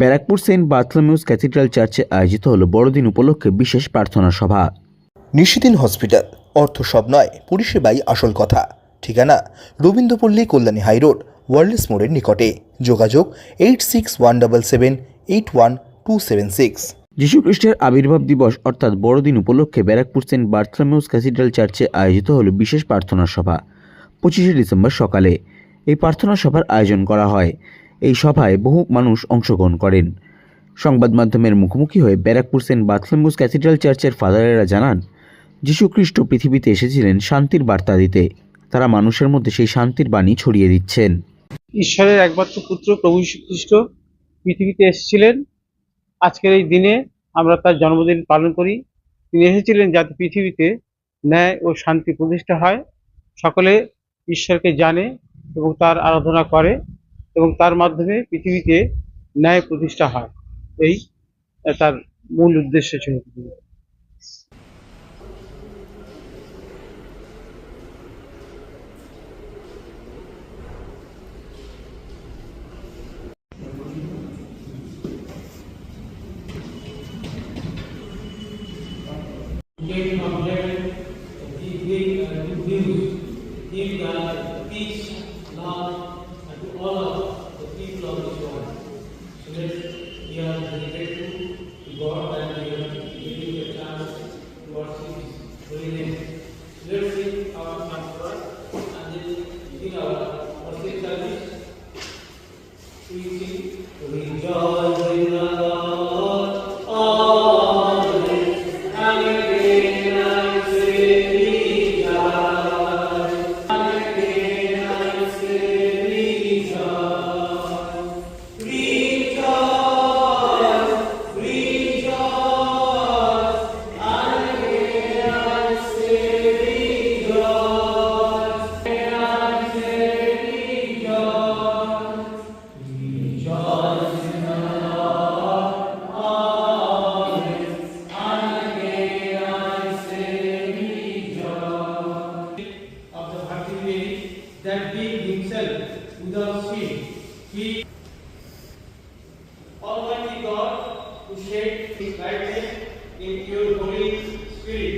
Barrackpore Saint বার্থলোমিউস cathedral চার্চে আয়োজিত হলো বড়দিন উপলক্ষে বিশেষ প্রার্থনা সভা। নিশিদিন হসপিটাল অর্থ সব নয় পরিষেবাই আসল কথা। ঠিকানা রবীন্দ্রপল্লী কল্যাণী হাইরোড ওয়ার্ল্ডস মোড়ের নিকটে। যোগাযোগ eight six one double seven eight one two seven six. যীশুখ্রিস্টের আবির্ভাব দিবস অর্থাৎ বড়দিন উপলক্ষে ব্যারাকপুর সেন্ট বার্থলোমিউস ক্যাথিড্রাল চার্চে আয়োজিত হলো বিশেষ প্রার্থনা সভা। পঁচিশে ডিসেম্বর সকালে এই প্রার্থনা সভার আয়োজন করা হয়। এই সভায় বহু মানুষ অংশগ্রহণ করেন। সংবাদ মাধ্যমের মুখোমুখি হয়ে ব্যারাকপুর সেন্ট বার্থলোমিউস ক্যাথিড্রাল চার্চের ফাদারেরা জানান, যীশুখ্রিস্ট পৃথিবীতে এসেছিলেন শান্তির বার্তা দিতে। তারা মানুষের মধ্যে সেই শান্তির বাণী ছড়িয়ে দিচ্ছেন। ঈশ্বরের একমাত্র পুত্র প্রভু খ্রিস্ট পৃথিবীতে এসেছিলেন। আজকের এই দিনে আমরা তার জন্মদিন পালন করি। তিনি এসেছিলেন যাতে পৃথিবীতে ন্যায় ও শান্তি প্রতিষ্ঠা হয়। সকলে ঈশ্বরকে জানে এবং তার আরাধনা করে। এবং তার মাধ্যমে পৃথিবীতে ন্যায় প্রতিষ্ঠা হয়। এই তার মূল উদ্দেশ্য ছিল। That we are very to God that we have given a chance to worship His holy name. He Almighty God, who shed his likeness in your Holy Spirit,